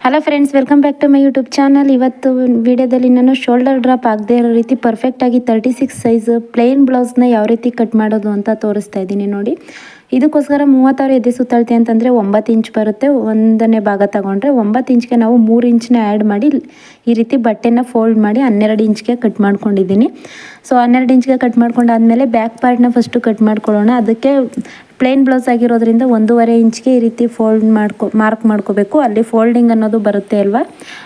Hello friends welcome back to my YouTube channel ಇವತ್ತು ವಿಡಿಯೋದಲ್ಲಿ ನಾನು ಶೋಲ್ಡರ್ ಡ್ರಾಪ್ ಆಗದೆ ಇರೋ ರೀತಿ ಪರ್ಫೆಕ್ಟಾಗಿ ತರ್ಟಿ ಸಿಕ್ಸ್ ಸೈಜ್ ಪ್ಲೇನ್ ಬ್ಲೌಸ್ನ ಯಾವ ರೀತಿ ಕಟ್ ಮಾಡೋದು ಅಂತ ತೋರಿಸ್ತಾ ಇದ್ದೀನಿ ನೋಡಿ. ಇದಕ್ಕೋಸ್ಕರ ಮೂವತ್ತಾರು ಎದೆ ಸುತ್ತಳತೆ ಅಂತಂದರೆ ಒಂಬತ್ತು ಇಂಚ್ ಬರುತ್ತೆ. ಒಂದನೇ ಭಾಗ ತಗೊಂಡ್ರೆ ಒಂಬತ್ತು ಇಂಚ್ಗೆ ನಾವು ಮೂರು ಇಂಚನ್ನ ಆ್ಯಡ್ ಮಾಡಿ ಈ ರೀತಿ ಬಟ್ಟೆನ ಫೋಲ್ಡ್ ಮಾಡಿ ಹನ್ನೆರಡು ಇಂಚ್ಗೆ ಕಟ್ ಮಾಡ್ಕೊಂಡಿದ್ದೀನಿ. ಸೊ ಹನ್ನೆರಡು ಇಂಚ್ಗೆ ಕಟ್ ಮಾಡ್ಕೊಂಡಾದ್ಮೇಲೆ ಬ್ಯಾಕ್ ಪಾರ್ಟ್ನ ಫಸ್ಟು ಕಟ್ ಮಾಡ್ಕೊಳ್ಳೋಣ. ಅದಕ್ಕೆ ಪ್ಲೇನ್ ಬ್ಲೌಸ್ ಆಗಿರೋದ್ರಿಂದ ಒಂದೂವರೆ ಇಂಚ್ಗೆ ಈ ರೀತಿ ಫೋಲ್ಡ್ ಮಾಡ್ಕೊ, ಮಾರ್ಕ್ ಮಾಡ್ಕೋಬೇಕು. ಅಲ್ಲಿ ಫೋಲ್ಡಿಂಗ್ ಅನ್ನೋದು ಬರುತ್ತೆ ಅಲ್ವಾ?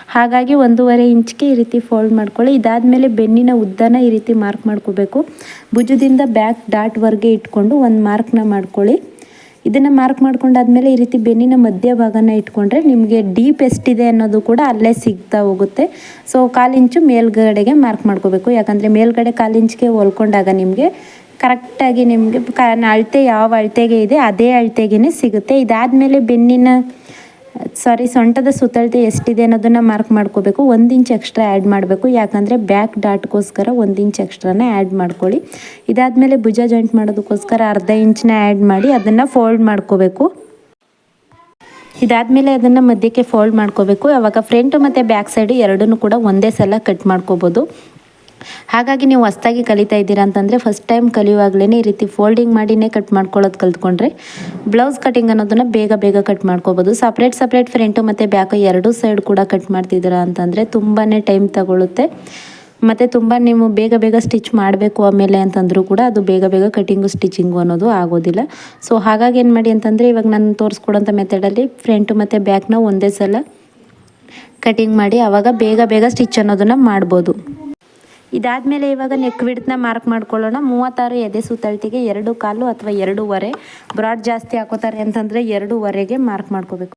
ಹಾಗಾಗಿ ಒಂದೂವರೆ ಇಂಚ್ಗೆ ಈ ರೀತಿ ಫೋಲ್ಡ್ ಮಾಡ್ಕೊಳ್ಳಿ. ಇದಾದಮೇಲೆ ಬೆನ್ನಿನ ಉದ್ದನ ಈ ರೀತಿ ಮಾರ್ಕ್ ಮಾಡ್ಕೋಬೇಕು. ಭುಜದಿಂದ ಬ್ಯಾಕ್ ಡಾಟ್ವರೆಗೆ ಇಟ್ಕೊಂಡು ಒಂದು ಮಾರ್ಕ್ನ ಮಾಡ್ಕೊಳ್ಳಿ. ಇದನ್ನು ಮಾರ್ಕ್ ಮಾಡ್ಕೊಂಡಾದ್ಮೇಲೆ ಈ ರೀತಿ ಬೆನ್ನಿನ ಮಧ್ಯ ಭಾಗನ ಇಟ್ಕೊಂಡ್ರೆ ನಿಮಗೆ ಡೀಪ್ ಎಷ್ಟಿದೆ ಅನ್ನೋದು ಕೂಡ ಅಲ್ಲೇ ಸಿಗ್ತಾ ಹೋಗುತ್ತೆ. ಸೊ, ಕಾಲಿಂಚು ಮೇಲ್ಗಡೆಗೆ ಮಾರ್ಕ್ ಮಾಡ್ಕೋಬೇಕು. ಯಾಕಂದರೆ ಮೇಲ್ಗಡೆ ಕಾಲಿಂಚ್ಗೆ ಹೊಲ್ಕೊಂಡಾಗ ನಿಮಗೆ ಕರೆಕ್ಟಾಗಿ ನಿಮಗೆ ಕ, ಅಳತೆ ಯಾವ ಅಳತೆಗೆ ಇದೆ, ಅದೇ ಅಳತೆಗೇ ಸಿಗುತ್ತೆ. ಇದಾದಮೇಲೆ ಬೆನ್ನಿನ ಸಾರಿ ಸೊಂಟದ ಸುತ್ತಳತೆ ಎಷ್ಟಿದೆ ಅನ್ನೋದನ್ನು ಮಾರ್ಕ್ ಮಾಡ್ಕೋಬೇಕು. ಒಂದು ಇಂಚ್ ಎಕ್ಸ್ಟ್ರಾ ಆ್ಯಡ್ ಮಾಡಬೇಕು. ಯಾಕಂದರೆ ಬ್ಯಾಕ್ ಡಾಟ್ಗೋಸ್ಕರ ಒಂದು ಇಂಚ್ ಎಕ್ಸ್ಟ್ರಾನ ಆ್ಯಡ್ ಮಾಡ್ಕೊಳ್ಳಿ. ಇದಾದಮೇಲೆ ಭುಜ ಜಾಯಿಂಟ್ ಮಾಡೋದಕ್ಕೋಸ್ಕರ ಅರ್ಧ ಇಂಚನ್ನ ಆ್ಯಡ್ ಮಾಡಿ ಅದನ್ನು ಫೋಲ್ಡ್ ಮಾಡ್ಕೋಬೇಕು. ಇದಾದಮೇಲೆ ಅದನ್ನು ಮಧ್ಯಕ್ಕೆ ಫೋಲ್ಡ್ ಮಾಡ್ಕೋಬೇಕು. ಆವಾಗ ಫ್ರಂಟು ಮತ್ತು ಬ್ಯಾಕ್ ಸೈಡು ಎರಡನ್ನೂ ಕೂಡ ಒಂದೇ ಸಲ ಕಟ್ ಮಾಡ್ಕೋಬೋದು. ಹಾಗಾಗಿ ನೀವು ಹೊಸ್ದಾಗಿ ಕಲಿತಾ ಇದ್ದೀರಾ ಅಂತಂದರೆ ಫಸ್ಟ್ ಟೈಮ್ ಕಲಿಯುವಾಗಲೇ ಈ ರೀತಿ ಫೋಲ್ಡಿಂಗ್ ಮಾಡಿನೇ ಕಟ್ ಮಾಡ್ಕೊಳ್ಳೋದು ಕಲ್ತ್ಕೊಂಡ್ರೆ ಬ್ಲೌಸ್ ಕಟಿಂಗ್ ಅನ್ನೋದನ್ನು ಬೇಗ ಬೇಗ ಕಟ್ ಮಾಡ್ಕೋಬೋದು. ಸಪ್ರೇಟ್ ಸಪ್ರೇಟ್ ಫ್ರಂಟು ಮತ್ತು ಬ್ಯಾಕು ಎರಡೂ ಸೈಡ್ ಕೂಡ ಕಟ್ ಮಾಡ್ತಿದ್ದೀರಾ ಅಂತಂದರೆ ತುಂಬಾ ಟೈಮ್ ತಗೊಳ್ಳುತ್ತೆ ಮತ್ತು ತುಂಬ ನೀವು ಬೇಗ ಬೇಗ ಸ್ಟಿಚ್ ಮಾಡಬೇಕು ಆಮೇಲೆ ಅಂತಂದರೂ ಕೂಡ ಅದು ಬೇಗ ಬೇಗ ಕಟಿಂಗು ಸ್ಟಿಚಿಂಗು ಅನ್ನೋದು ಆಗೋದಿಲ್ಲ. ಸೊ ಹಾಗಾಗಿ ಏನು ಮಾಡಿ ಅಂತಂದರೆ ಇವಾಗ ನಾನು ತೋರಿಸ್ಕೊಡೋಂಥ ಮೆಥಡಲ್ಲಿ ಫ್ರೆಂಟು ಮತ್ತು ಬ್ಯಾಕ್ನ ಒಂದೇ ಸಲ ಕಟಿಂಗ್ ಮಾಡಿ ಆವಾಗ ಬೇಗ ಬೇಗ ಸ್ಟಿಚ್ ಅನ್ನೋದನ್ನು ಮಾಡ್ಬೋದು. ಇದಾದಮೇಲೆ ಇವಾಗ ನೆಕ್ ವಿಡ್ತ್ನ ಮಾರ್ಕ್ ಮಾಡ್ಕೊಳ್ಳೋಣ. ಮೂವತ್ತಾರು ಎದೆ ಸುತ್ತಳತೆಗೆ ಎರಡು ಕಾಲು ಅಥವಾ ಎರಡೂವರೆ. ಬ್ರಾಡ್ ಜಾಸ್ತಿ ಹಾಕೋತಾರೆ ಅಂತಂದರೆ ಎರಡೂವರೆಗೆ ಮಾರ್ಕ್ ಮಾಡ್ಕೋಬೇಕು.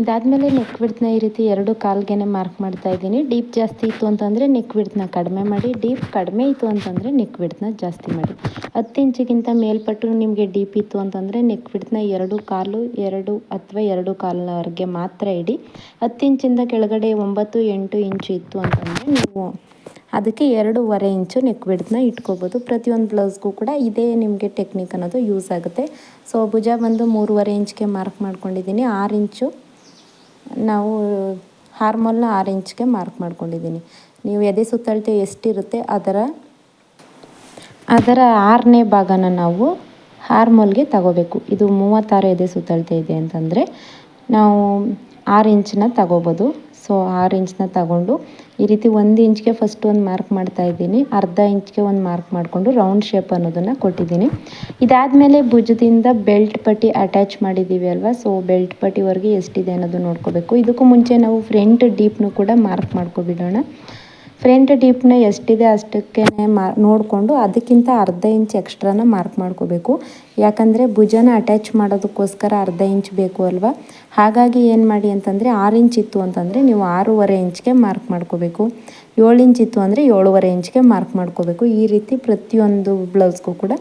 ಇದಾದಮೇಲೆ ನೆಕ್ ಬಿಡ್ತನ ಈ ರೀತಿ ಎರಡು ಕಾಲ್ಗೆ ಮಾರ್ಕ್ ಮಾಡ್ತಾ ಇದ್ದೀನಿ. ಡೀಪ್ ಜಾಸ್ತಿ ಇತ್ತು ಅಂತಂದರೆ ನೆಕ್ ಬಿಡ್ತನ ಕಡಿಮೆ ಮಾಡಿ. ಡೀಪ್ ಕಡಿಮೆ ಇತ್ತು ಅಂತಂದರೆ ನೆಕ್ ಬಿಡ್ತನ ಜಾಸ್ತಿ ಮಾಡಿ. ಹತ್ತು ಇಂಚಿಗಿಂತ ಮೇಲ್ಪಟ್ಟು ನಿಮಗೆ ಡೀಪ್ ಇತ್ತು ಅಂತಂದರೆ ನೆಕ್ ಬಿಡ್ತನ ಎರಡು ಕಾಲು, ಎರಡು ಅಥವಾ ಎರಡು ಕಾಲಿನವರೆಗೆ ಮಾತ್ರ ಇಡಿ. ಹತ್ತು ಇಂಚಿಂದ ಕೆಳಗಡೆ ಒಂಬತ್ತು ಎಂಟು ಇಂಚು ಇತ್ತು ಅಂತಂದರೆ ನೀವು ಅದಕ್ಕೆ ಎರಡೂವರೆ ಇಂಚು ನೆಕ್ ಬಿಡ್ದನ್ನ ಇಟ್ಕೋಬೋದು. ಪ್ರತಿಯೊಂದು ಬ್ಲೌಸ್ಗೂ ಕೂಡ ಇದೇ ನಿಮಗೆ ಟೆಕ್ನಿಕ್ ಅನ್ನೋದು ಯೂಸ್ ಆಗುತ್ತೆ. ಸೊ, ಭುಜ ಬಂದು ಮೂರುವರೆ ಇಂಚ್ಗೆ ಮಾರ್ಕ್ ಮಾಡ್ಕೊಂಡಿದ್ದೀನಿ. ಆರು ಇಂಚು ನಾವು ಹಾರ್ಮೋಲ್ನ ಆರು ಇಂಚ್ಗೆ ಮಾರ್ಕ್ ಮಾಡ್ಕೊಂಡಿದ್ದೀನಿ. ನೀವು ಎದೆ ಸುತ್ತಳತೆ ಎಷ್ಟಿರುತ್ತೆ ಅದರ ಅದರ ಆರನೇ ಭಾಗನ ನಾವು ಹಾರ್ಮೋಲ್ಗೆ ತಗೋಬೇಕು. ಇದು ಮೂವತ್ತಾರು ಎದೆ ಸುತ್ತಳತೆ ಇದೆ ಅಂತಂದರೆ ನಾವು ಆರು ಇಂಚನ್ನ ತಗೋಬೋದು. ಸೊ ಆರು ಇಂಚನ್ನ ತಗೊಂಡು ಈ ರೀತಿ ಒಂದು ಇಂಚ್ಗೆ ಫಸ್ಟ್ ಒಂದು ಮಾರ್ಕ್ ಮಾಡ್ತಾ ಇದ್ದೀನಿ. ಅರ್ಧ ಇಂಚ್ಗೆ ಒಂದು ಮಾರ್ಕ್ ಮಾಡಿಕೊಂಡು ರೌಂಡ್ ಶೇಪ್ ಅನ್ನೋದನ್ನು ಕೊಟ್ಟಿದ್ದೀನಿ. ಇದಾದಮೇಲೆ ಭುಜದಿಂದ ಬೆಲ್ಟ್ ಪಟ್ಟಿ ಅಟ್ಯಾಚ್ ಮಾಡಿದ್ದೀವಿ ಅಲ್ವಾ? ಸೊ ಬೆಲ್ಟ್ ಪಟ್ಟಿವರೆಗೆ ಎಷ್ಟಿದೆ ಅನ್ನೋದು ನೋಡ್ಕೋಬೇಕು. ಇದಕ್ಕೂ ಮುಂಚೆ ನಾವು ಫ್ರಂಟ್ ಡೀಪ್ನು ಕೂಡ ಮಾರ್ಕ್ ಮಾಡ್ಕೊಬಿಡೋಣ. ಫ್ರಂಟ್ ಡೀಪ್ನ ಎಷ್ಟಿದೆ ಅಷ್ಟಕ್ಕೆ ಮಾ ನೋಡಿಕೊಂಡು ಅದಕ್ಕಿಂತ ಅರ್ಧ ಇಂಚ್ ಎಕ್ಸ್ಟ್ರಾನ ಮಾರ್ಕ್ ಮಾಡ್ಕೋಬೇಕು. ಯಾಕಂದರೆ ಭುಜನ ಅಟ್ಯಾಚ್ ಮಾಡೋದಕ್ಕೋಸ್ಕರ ಅರ್ಧ ಇಂಚ್ ಬೇಕು ಅಲ್ವಾ? ಹಾಗಾಗಿ ಏನು ಮಾಡಿ ಅಂತಂದರೆ ಆರು ಇಂಚ್ ಇತ್ತು ಅಂತಂದರೆ ನೀವು ಆರೂವರೆ ಇಂಚ್ಗೆ ಮಾರ್ಕ್ ಮಾಡ್ಕೋಬೇಕು. ಏಳು ಇಂಚ್ ಇತ್ತು ಅಂದರೆ ಏಳುವರೆ ಇಂಚ್ಗೆ ಮಾರ್ಕ್ ಮಾಡ್ಕೋಬೇಕು. ಈ ರೀತಿ ಪ್ರತಿಯೊಂದು ಬ್ಲೌಸ್ಗೂ ಕೂಡ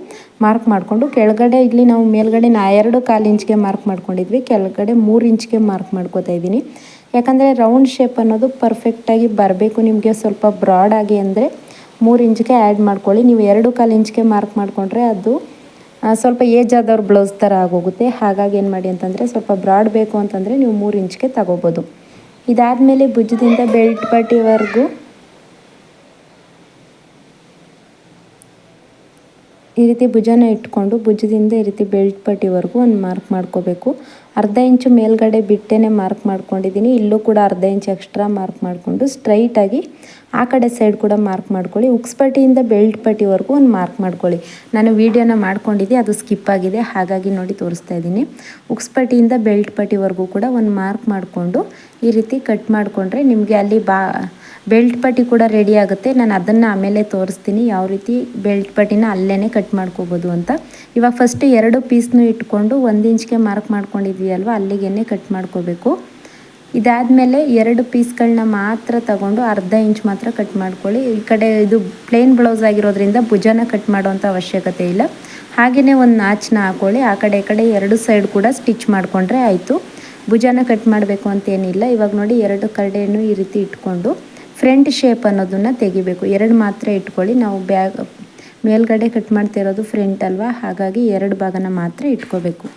ಮಾರ್ಕ್ ಮಾಡಿಕೊಂಡು ಕೆಳಗಡೆ ಇಲ್ಲಿ ನಾವು ಮೇಲ್ಗಡೆ ನಾ ಎರಡು ಕಾಲು ಇಂಚ್ಗೆ ಮಾರ್ಕ್ ಮಾಡ್ಕೊಂಡಿದ್ವಿ, ಕೆಳಗಡೆ ಮೂರು ಇಂಚ್ಗೆ ಮಾರ್ಕ್ ಮಾಡ್ಕೋತಾ ಇದ್ದೀನಿ. ಯಾಕಂದರೆ ರೌಂಡ್ ಶೇಪ್ ಅನ್ನೋದು ಪರ್ಫೆಕ್ಟಾಗಿ ಬರಬೇಕು ನಿಮಗೆ ಸ್ವಲ್ಪ ಬ್ರಾಡಾಗಿ ಅಂದರೆ ಮೂರು ಇಂಚ್ಗೆ ಆ್ಯಡ್ ಮಾಡ್ಕೊಳ್ಳಿ. ನೀವು ಎರಡು ಕಾಲು ಇಂಚ್ಗೆ ಮಾರ್ಕ್ ಮಾಡಿಕೊಂಡ್ರೆ ಅದು ಸ್ವಲ್ಪ ಏಜ್ ಆದವ್ರ ಬ್ಲೌಸ್ ಥರ ಆಗೋಗುತ್ತೆ. ಹಾಗಾಗಿ ಏನು ಮಾಡಿ ಅಂತಂದರೆ ಸ್ವಲ್ಪ ಬ್ರಾಡ್ ಬೇಕು ಅಂತಂದರೆ ನೀವು ಮೂರು ಇಂಚ್ಗೆ ತಗೋಬೋದು. ಇದಾದಮೇಲೆ ಭುಜದಿಂದ ಬೆಲ್ಟ್ ಪಟ್ಟಿವರೆಗೂ ಈ ರೀತಿ ಭುಜನ ಇಟ್ಕೊಂಡು ಭುಜದಿಂದ ಈ ರೀತಿ ಬೆಲ್ಟ್ ಪಟ್ಟಿವರೆಗೂ ಒಂದು ಮಾರ್ಕ್ ಮಾಡ್ಕೋಬೇಕು. ಅರ್ಧ ಇಂಚು ಮೇಲ್ಗಡೆ ಬಿಟ್ಟೇನೆ ಮಾರ್ಕ್ ಮಾಡ್ಕೊಂಡಿದ್ದೀನಿ. ಇಲ್ಲೂ ಕೂಡ ಅರ್ಧ ಇಂಚು ಎಕ್ಸ್ಟ್ರಾ ಮಾರ್ಕ್ ಮಾಡಿಕೊಂಡು ಸ್ಟ್ರೈಟಾಗಿ ಆ ಕಡೆ ಸೈಡ್ ಕೂಡ ಮಾರ್ಕ್ ಮಾಡ್ಕೊಳ್ಳಿ. ಉಕ್ಸ್ಪಟ್ಟಿಯಿಂದ ಬೆಲ್ಟ್ ಪಟ್ಟಿವರೆಗೂ ಒಂದು ಮಾರ್ಕ್ ಮಾಡ್ಕೊಳ್ಳಿ. ನಾನು ವೀಡಿಯೋನ ಮಾಡ್ಕೊಂಡಿದ್ದೆ, ಅದು ಸ್ಕಿಪ್ ಆಗಿದೆ. ಹಾಗಾಗಿ ನೋಡಿ ತೋರಿಸ್ತಾ ಇದ್ದೀನಿ. ಉಕ್ಸ್ಪಟ್ಟಿಯಿಂದ ಬೆಲ್ಟ್ ಪಟ್ಟಿವರೆಗೂ ಕೂಡ ಒಂದು ಮಾರ್ಕ್ ಮಾಡಿಕೊಂಡು ಈ ರೀತಿ ಕಟ್ ಮಾಡಿಕೊಂಡ್ರೆ ನಿಮಗೆ ಅಲ್ಲಿ ಬಾ ಬೆಲ್ಟ್ ಪಟ್ಟಿ ಕೂಡ ರೆಡಿ ಆಗುತ್ತೆ. ನಾನು ಅದನ್ನು ಆಮೇಲೆ ತೋರಿಸ್ತೀನಿ ಯಾವ ರೀತಿ ಬೆಲ್ಟ್ ಪಟ್ಟಿನ ಅಲ್ಲೇ ಕಟ್ ಮಾಡ್ಕೋಬೋದು ಅಂತ. ಇವಾಗ ಫಸ್ಟ್ ಎರಡು ಪೀಸ್ನು ಇಟ್ಕೊಂಡು ಒಂದು ಇಂಚ್ಗೆ ಮಾರ್ಕ್ ಮಾಡ್ಕೊಂಡಿದ್ವಿ ಅಲ್ವಾ? ಅಲ್ಲಿಗೆ ಕಟ್ ಮಾಡ್ಕೋಬೇಕು. ಇದಾದಮೇಲೆ ಎರಡು ಪೀಸ್ಗಳನ್ನ ಮಾತ್ರ ತಗೊಂಡು ಅರ್ಧ ಇಂಚ್ ಮಾತ್ರ ಕಟ್ ಮಾಡ್ಕೊಳ್ಳಿ. ಈ ಕಡೆ ಇದು ಪ್ಲೇನ್ ಬ್ಲೌಸ್ ಆಗಿರೋದ್ರಿಂದ ಭುಜನ ಕಟ್ ಮಾಡೋವಂಥ ಅವಶ್ಯಕತೆ ಇಲ್ಲ. ಹಾಗೆಯೇ ಒಂದು ನಾಚನ್ನ ಹಾಕೊಳ್ಳಿ. ಆ ಕಡೆ ಈ ಕಡೆ ಎರಡು ಸೈಡ್ ಕೂಡ ಸ್ಟಿಚ್ ಮಾಡಿಕೊಂಡ್ರೆ ಆಯಿತು. ಭುಜನ ಕಟ್ ಮಾಡಬೇಕು ಅಂತೇನಿಲ್ಲ ಇವಾಗ ನೋಡಿ ಎರಡು ಕಡೆಯೂ ಈ ರೀತಿ ಇಟ್ಕೊಂಡು ಫ್ರಂಟ್ ಶೇಪ್ ಅನ್ನೋದನ್ನು ತೆಗಿಬೇಕು. ಎರಡು ಮಾತ್ರ ಇಟ್ಕೊಳ್ಳಿ. ನಾವು ಬ್ಯಾಗ್, ಮೇಲ್ಗಡೆ ಕಟ್ ಮಾಡ್ತಿರೋದು ಫ್ರಂಟ್ ಅಲ್ವಾ? ಹಾಗಾಗಿ ಎರಡು ಭಾಗನ ಮಾತ್ರ ಇಟ್ಕೋಬೇಕು.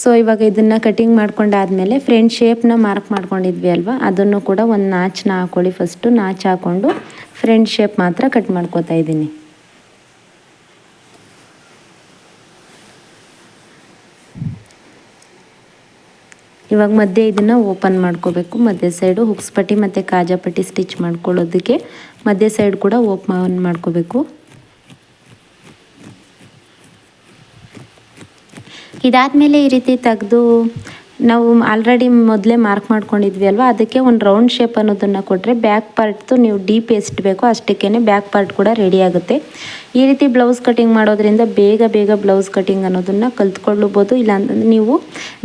ಸೊ ಇವಾಗ ಇದನ್ನು ಕಟಿಂಗ್ ಮಾಡ್ಕೊಂಡಾದಮೇಲೆ ಫ್ರಂಟ್ ಶೇಪ್ನ ಮಾರ್ಕ್ ಮಾಡ್ಕೊಂಡಿದ್ವಿ ಅಲ್ವಾ? ಅದನ್ನು ಕೂಡ ಒಂದು ನಾಚನ್ನ ಹಾಕ್ಕೊಳ್ಳಿ ಫಸ್ಟು ನಾಚ್ ಹಾಕ್ಕೊಂಡು ಫ್ರಂಟ್ ಶೇಪ್ ಮಾತ್ರ ಕಟ್ ಮಾಡ್ಕೋತಾ ಇದ್ದೀನಿ. ಇವಾಗ ಮಧ್ಯೆ ಇದನ್ನು ಓಪನ್ ಮಾಡ್ಕೋಬೇಕು. ಮಧ್ಯೆ ಸೈಡು ಹುಕ್ಸ್ ಪಟ್ಟಿ ಮತ್ತು ಕಾಜಾ ಪಟ್ಟಿ ಸ್ಟಿಚ್ ಮಾಡ್ಕೊಳ್ಳೋದಕ್ಕೆ ಮಧ್ಯೆ ಸೈಡ್ ಕೂಡ ಓಪನ್ ಮಾಡ್ಕೋಬೇಕು. ಇದಾದಮೇಲೆ ಈ ರೀತಿ ತೆಗೆದು ನಾವು ಆಲ್ರೆಡಿ ಮೊದಲೇ ಮಾರ್ಕ್ ಮಾಡ್ಕೊಂಡಿದ್ವಿ ಅಲ್ವಾ? ಅದಕ್ಕೆ ಒಂದು ರೌಂಡ್ ಶೇಪ್ ಅನ್ನೋದನ್ನು ಕೊಟ್ಟರೆ ಬ್ಯಾಕ್ ಪಾರ್ಟ್ದು ನೀವು ಡೀಪ್ ಎಷ್ಟು ಬೇಕೋ. ಅಷ್ಟಕ್ಕೇ ಬ್ಯಾಕ್ ಪಾರ್ಟ್ ಕೂಡ ರೆಡಿ ಆಗುತ್ತೆ. ಈ ರೀತಿ ಬ್ಲೌಸ್ ಕಟಿಂಗ್ ಮಾಡೋದ್ರಿಂದ ಬೇಗ ಬೇಗ ಬ್ಲೌಸ್ ಕಟಿಂಗ್ ಅನ್ನೋದನ್ನು ಕಲ್ತ್ಕೊಳ್ಳಬೋದು ಇಲ್ಲಾಂತಂದ್ರೆ ನೀವು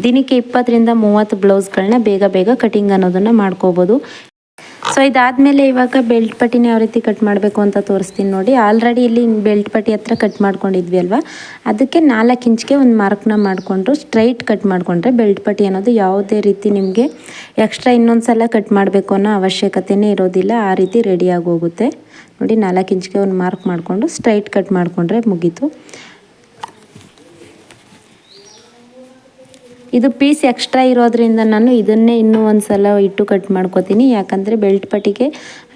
ದಿನಕ್ಕೆ ಇಪ್ಪತ್ತರಿಂದ ಮೂವತ್ತು ಬ್ಲೌಸ್ಗಳನ್ನ ಬೇಗ ಬೇಗ ಕಟಿಂಗ್ ಅನ್ನೋದನ್ನು ಮಾಡ್ಕೋಬೋದು ಸೊ ಇದಾದಮೇಲೆ ಇವಾಗ ಬೆಲ್ಟ್ ಪಟ್ಟಿನ ಯಾವ ರೀತಿ ಕಟ್ ಮಾಡಬೇಕು ಅಂತ ತೋರಿಸ್ತೀನಿ ನೋಡಿ. ಆಲ್ರೆಡಿ ಇಲ್ಲಿ ಬೆಲ್ಟ್ ಪಟ್ಟಿ ಹತ್ರ ಕಟ್ ಮಾಡ್ಕೊಂಡಿದ್ವಿ ಅಲ್ವಾ? ಅದಕ್ಕೆ ನಾಲ್ಕು ಇಂಚ್ಗೆ ಒಂದು ಮಾರ್ಕ್ನ ಮಾಡಿಕೊಂಡು ಸ್ಟ್ರೈಟ್ ಕಟ್ ಮಾಡಿಕೊಂಡ್ರೆ ಬೆಲ್ಟ್ ಪಟ್ಟಿ ಅನ್ನೋದು ಯಾವುದೇ ರೀತಿ ನಿಮಗೆ ಎಕ್ಸ್ಟ್ರಾ ಇನ್ನೊಂದು ಸಲ ಕಟ್ ಮಾಡಬೇಕು ಅನ್ನೋ ಅವಶ್ಯಕತೆಯೇ ಇರೋದಿಲ್ಲ. ಆ ರೀತಿ ರೆಡಿಯಾಗಿ ಹೋಗುತ್ತೆ. ನೋಡಿ, ನಾಲ್ಕು ಇಂಚ್ಗೆ ಒಂದು ಮಾರ್ಕ್ ಮಾಡಿಕೊಂಡು ಸ್ಟ್ರೈಟ್ ಕಟ್ ಮಾಡಿಕೊಂಡ್ರೆ ಮುಗೀತು. ಇದು ಪೀಸ್ ಎಕ್ಸ್ಟ್ರಾ ಇರೋದ್ರಿಂದ ನಾನು ಇದನ್ನೇ ಇನ್ನೂ ಒಂದು ಸಲ ಇಟ್ಟು ಕಟ್ ಮಾಡ್ಕೋತೀನಿ. ಯಾಕಂದರೆ ಬೆಲ್ಟ್ ಪಟ್ಟಿಗೆ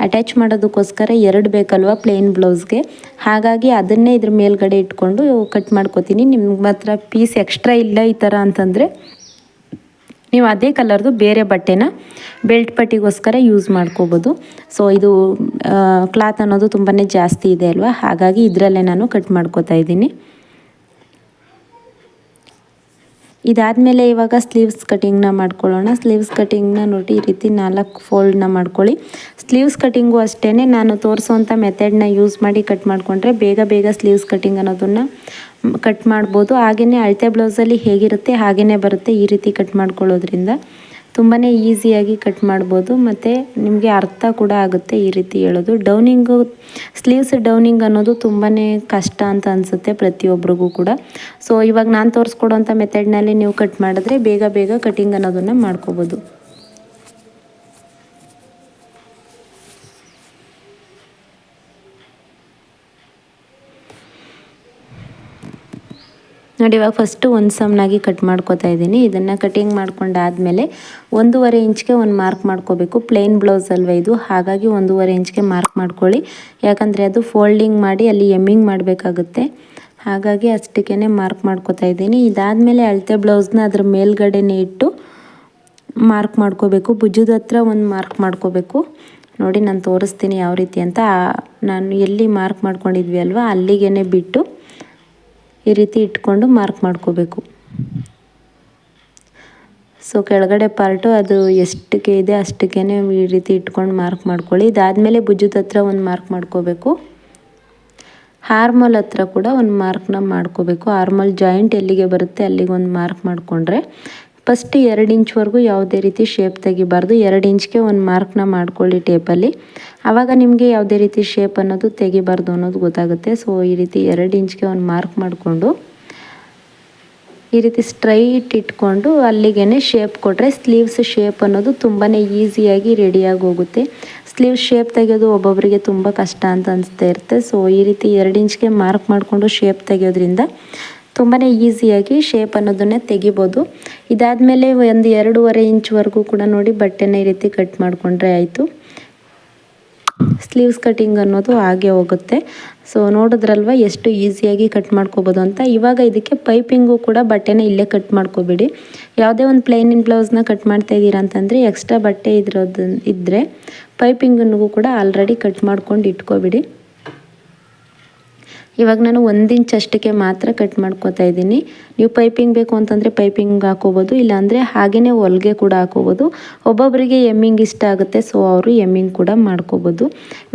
ಅಟ್ಯಾಚ್ ಮಾಡೋದಕ್ಕೋಸ್ಕರ ಎರಡು ಬೇಕಲ್ವ ಪ್ಲೇನ್ ಬ್ಲೌಸ್ಗೆ ಹಾಗಾಗಿ ಅದನ್ನೇ ಇದ್ರ ಮೇಲ್ಗಡೆ ಇಟ್ಕೊಂಡು ಕಟ್ ಮಾಡ್ಕೋತೀನಿ. ನಿಮ್ಗೆ ಮಾತ್ರ ಪೀಸ್ ಎಕ್ಸ್ಟ್ರಾ ಇಲ್ಲ ಈ ಥರ ಅಂತಂದರೆ ನೀವು ಅದೇ ಕಲರ್ದು ಬೇರೆ ಬಟ್ಟೆನ ಬೆಲ್ಟ್ ಪಟ್ಟಿಗೋಸ್ಕರ ಯೂಸ್ ಮಾಡ್ಕೋಬೋದು. ಸೊ ಇದು ಕ್ಲಾತ್ ಅನ್ನೋದು ತುಂಬಾ ಜಾಸ್ತಿ ಇದೆ ಅಲ್ವಾ? ಹಾಗಾಗಿ ಇದರಲ್ಲೇ ನಾನು ಕಟ್ ಮಾಡ್ಕೋತಾ ಇದ್ದೀನಿ. ಇದಾದಮೇಲೆ ಇವಾಗ ಸ್ಲೀವ್ಸ್ ಕಟಿಂಗ್ನ ಮಾಡ್ಕೊಳ್ಳೋಣ. ಸ್ಲೀವ್ಸ್ ಕಟಿಂಗ್ನ ನೋಡಿ ಈ ರೀತಿ ನಾಲ್ಕು ಫೋಲ್ಡ್ನ ಮಾಡ್ಕೊಳ್ಳಿ. ಸ್ಲೀವ್ಸ್ ಕಟಿಂಗು ಅಷ್ಟೇ ನಾನು ತೋರಿಸೋವಂಥ ಮೆಥಡ್ನ ಯೂಸ್ ಮಾಡಿ ಕಟ್ ಮಾಡಿಕೊಂಡ್ರೆ ಬೇಗ ಬೇಗ ಸ್ಲೀವ್ಸ್ ಕಟಿಂಗ್ ಅನ್ನೋದನ್ನು ಕಟ್ ಮಾಡ್ಬೋದು. ಹಾಗೆಯೇ ಅಳತೆ ಬ್ಲೌಸಲ್ಲಿ ಹೇಗಿರುತ್ತೆ ಹಾಗೆಯೇ ಬರುತ್ತೆ ಈ ರೀತಿ ಕಟ್ ಮಾಡ್ಕೊಳ್ಳೋದ್ರಿಂದ. ತುಂಬಾ ಈಸಿಯಾಗಿ ಕಟ್ ಮಾಡ್ಬೋದು. ಮತ್ತು ನಿಮಗೆ ಅರ್ಥ ಕೂಡ ಆಗುತ್ತೆ ಈ ರೀತಿ ಹೇಳೋದು. ಡೌನಿಂಗು ಸ್ಲೀವ್ಸ್ ಡೌನಿಂಗ್ ಅನ್ನೋದು ತುಂಬಾ ಕಷ್ಟ ಅಂತ ಅನಿಸುತ್ತೆ ಪ್ರತಿಯೊಬ್ಬರಿಗೂ ಕೂಡ. ಸೊ ಇವಾಗ ನಾನು ತೋರಿಸ್ಕೊಡೋಂಥ ಮೆಥಡ್ನಲ್ಲಿ ನೀವು ಕಟ್ ಮಾಡಿದ್ರೆ ಬೇಗ ಬೇಗ ಕಟಿಂಗ್ ಅನ್ನೋದನ್ನು ಮಾಡ್ಕೋಬೋದು. ನೋಡಿ, ಇವಾಗ ಫಸ್ಟು ಒಂದು ಸಮ್ನಾಗಿ ಕಟ್ ಮಾಡ್ಕೋತಾ ಇದ್ದೀನಿ. ಇದನ್ನು ಕಟಿಂಗ್ ಮಾಡ್ಕೊಂಡಾದಮೇಲೆ ಒಂದೂವರೆ ಇಂಚ್ಗೆ ಒಂದು ಮಾರ್ಕ್ ಮಾಡ್ಕೋಬೇಕು. ಪ್ಲೇನ್ ಬ್ಲೌಸ್ ಅಲ್ವ ಇದು? ಹಾಗಾಗಿ ಒಂದೂವರೆ ಇಂಚ್ಗೆ ಮಾರ್ಕ್ ಮಾಡ್ಕೊಳ್ಳಿ. ಯಾಕಂದರೆ ಅದು ಫೋಲ್ಡಿಂಗ್ ಮಾಡಿ ಅಲ್ಲಿ ಎಮ್ಮಿಂಗ್ ಮಾಡಬೇಕಾಗುತ್ತೆ. ಹಾಗಾಗಿ ಅಷ್ಟಕ್ಕೇ ಮಾರ್ಕ್ ಮಾಡ್ಕೋತಾ ಇದ್ದೀನಿ. ಇದಾದಮೇಲೆ ಅಳತೆ ಬ್ಲೌಸ್ನ ಅದ್ರ ಮೇಲ್ಗಡೆನೇ ಇಟ್ಟು ಮಾರ್ಕ್ ಮಾಡ್ಕೋಬೇಕು. ಭುಜದ ಹತ್ರ ಒಂದು ಮಾರ್ಕ್ ಮಾಡ್ಕೋಬೇಕು. ನೋಡಿ, ನಾನು ತೋರಿಸ್ತೀನಿ ಯಾವ ರೀತಿ ಅಂತ. ನಾನು ಎಲ್ಲಿ ಮಾರ್ಕ್ ಮಾಡ್ಕೊಂಡಿದ್ವಿ ಅಲ್ವಾ ಅಲ್ಲಿಗೇ ಬಿಟ್ಟು ಈ ರೀತಿ ಇಟ್ಕೊಂಡು ಮಾರ್ಕ್ ಮಾಡ್ಕೋಬೇಕು. ಸೊ ಕೆಳಗಡೆ ಪಾರ್ಟು ಅದು ಎಷ್ಟಕ್ಕೆ ಇದೆ ಅಷ್ಟಕ್ಕೇ ಈ ರೀತಿ ಇಟ್ಕೊಂಡು ಮಾರ್ಕ್ ಮಾಡ್ಕೊಳ್ಳಿ. ಇದಾದಮೇಲೆ ಭುಜದ ಹತ್ರ ಒಂದು ಮಾರ್ಕ್ ಮಾಡ್ಕೋಬೇಕು. ಹಾರ್ಮಲ್ ಹತ್ರ ಕೂಡ ಒಂದು ಮಾರ್ಕ್ನ ಮಾಡ್ಕೋಬೇಕು. ಹಾರ್ಮಲ್ ಜಾಯಿಂಟ್ ಎಲ್ಲಿಗೆ ಬರುತ್ತೆ ಅಲ್ಲಿಗೆ ಒಂದು ಮಾರ್ಕ್ ಮಾಡಿಕೊಂಡ್ರೆ. ಫಸ್ಟ್ ಎರಡು ಇಂಚ್ವರೆಗೂ ಯಾವುದೇ ರೀತಿ ಶೇಪ್ ತೆಗಿಬಾರ್ದು. ಎರಡು ಇಂಚ್ಗೆ ಒಂದು ಮಾರ್ಕ್ನ ಮಾಡ್ಕೊಳ್ಳಿ ಟೇಪಲ್ಲಿ ಆವಾಗ ನಿಮಗೆ ಯಾವುದೇ ರೀತಿ ಶೇಪ್ ಅನ್ನೋದು ತೆಗಿಬಾರ್ದು ಅನ್ನೋದು ಗೊತ್ತಾಗುತ್ತೆ. ಸೊ ಈ ರೀತಿ ಎರಡು ಇಂಚ್ಗೆ ಒಂದು ಮಾರ್ಕ್ ಮಾಡಿಕೊಂಡು, ಈ ರೀತಿ ಸ್ಟ್ರೈಟ್ ಇಟ್ಕೊಂಡು ಅಲ್ಲಿಗೆ ಶೇಪ್ ಕೊಟ್ಟರೆ ಸ್ಲೀವ್ಸ್ ಶೇಪ್ ಅನ್ನೋದು ತುಂಬಾ ಈಸಿಯಾಗಿ ರೆಡಿಯಾಗಿ ಹೋಗುತ್ತೆ. ಸ್ಲೀವ್ ಶೇಪ್ ತೆಗೆಯೋದು ಒಬ್ಬೊಬ್ಬರಿಗೆ ತುಂಬ ಕಷ್ಟ ಅಂತ ಅನಿಸ್ತಾ ಇರುತ್ತೆ. ಸೊ ಈ ರೀತಿ ಎರಡು ಇಂಚ್ಗೆ ಮಾರ್ಕ್ ಮಾಡಿಕೊಂಡು ಶೇಪ್ ತೆಗೆಯೋದ್ರಿಂದ ತುಂಬಾ ಈಸಿಯಾಗಿ ಶೇಪ್ ಅನ್ನೋದನ್ನೇ ತೆಗಿಬೋದು. ಇದಾದಮೇಲೆ ಒಂದು ಎರಡೂವರೆ ಇಂಚ್ವರೆಗೂ ಕೂಡ ನೋಡಿ ಬಟ್ಟೆನ ಈ ರೀತಿ ಕಟ್ ಮಾಡಿಕೊಂಡ್ರೆ ಆಯಿತು. ಸ್ಲೀವ್ಸ್ ಕಟಿಂಗ್ ಅನ್ನೋದು ಹಾಗೆ ಹೋಗುತ್ತೆ. ಸೊ ನೋಡಿದ್ರಲ್ವ ಎಷ್ಟು ಈಸಿಯಾಗಿ ಕಟ್ ಮಾಡ್ಕೋಬೋದು ಅಂತ. ಇವಾಗ ಇದಕ್ಕೆ ಪೈಪಿಂಗು ಕೂಡ ಬಟ್ಟೆನ ಇಲ್ಲೇ ಕಟ್ ಮಾಡ್ಕೋಬೇಡಿ. ಯಾವುದೇ ಒಂದು ಪ್ಲೈನಿನ್ ಬ್ಲೌಸ್ನ ಕಟ್ ಮಾಡ್ತಾ ಇದ್ದೀರಾ ಅಂತಂದರೆ ಎಕ್ಸ್ಟ್ರಾ ಬಟ್ಟೆ ಇದ್ರದ್ದು ಇದ್ದರೆ ಪೈಪಿಂಗನ್ನು ಕೂಡ ಆಲ್ರೆಡಿ ಕಟ್ ಮಾಡ್ಕೊಂಡು ಇಟ್ಕೊಬಿಡಿ. ಇವಾಗ ನಾನು ಒಂದು ಇಂಚ್ ಅಷ್ಟಕ್ಕೆ ಮಾತ್ರ ಕಟ್ ಮಾಡ್ಕೋತಾ ಇದ್ದೀನಿ. ನೀವು ಪೈಪಿಂಗ್ ಬೇಕು ಅಂತಂದರೆ ಪೈಪಿಂಗ್ ಹಾಕೋಬೋದು, ಇಲ್ಲಾಂದರೆ ಹಾಗೆಯೇ ಹೊಲಿಗೆ ಕೂಡ ಹಾಕೋಬೋದು. ಒಬ್ಬೊಬ್ಬರಿಗೆ ಎಮ್ಮಿಂಗ್ ಇಷ್ಟ ಆಗುತ್ತೆ ಸೊ ಅವರು ಎಮ್ಮಿಂಗ್ ಕೂಡ ಮಾಡ್ಕೋಬೋದು.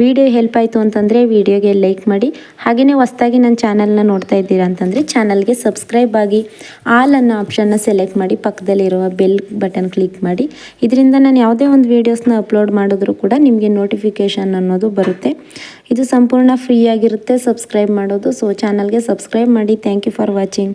ವಿಡಿಯೋ ಹೆಲ್ಪ್ ಆಯಿತು ಅಂತಂದರೆ ವಿಡಿಯೋಗೆ ಲೈಕ್ ಮಾಡಿ. ಹಾಗೆಯೇ ಹೊಸ್ದಾಗಿ ನನ್ನ ಚಾನಲ್ನ ನೋಡ್ತಾ ಇದ್ದೀರಾ ಅಂತಂದರೆ ಚಾನಲ್ಗೆ ಸಬ್ಸ್ಕ್ರೈಬ್ ಆಗಿ. ಆಲ್ ಅನ್ನೋ ಆಪ್ಷನ್ನ ಸೆಲೆಕ್ಟ್ ಮಾಡಿ, ಪಕ್ಕದಲ್ಲಿರುವ ಬೆಲ್ ಬಟನ್ ಕ್ಲಿಕ್ ಮಾಡಿ. ಇದರಿಂದ ನಾನು ಯಾವುದೇ ಒಂದು ವೀಡಿಯೋಸ್ನ ಅಪ್ಲೋಡ್ ಮಾಡಿದ್ರು ಕೂಡ ನಿಮಗೆ ನೋಟಿಫಿಕೇಷನ್ ಅನ್ನೋದು ಬರುತ್ತೆ. ಇದು ಸಂಪೂರ್ಣ ಫ್ರೀ ಆಗಿರುತ್ತೆ. ಸಬ್ಸ್ಕ್ರೈಬ್ ಮಾಡೋದು. ಸೊ ಚಾನಲ್ಗೆ ಸಬ್ಸ್ಕ್ರೈಬ್ ಮಾಡಿ. Thank you for watching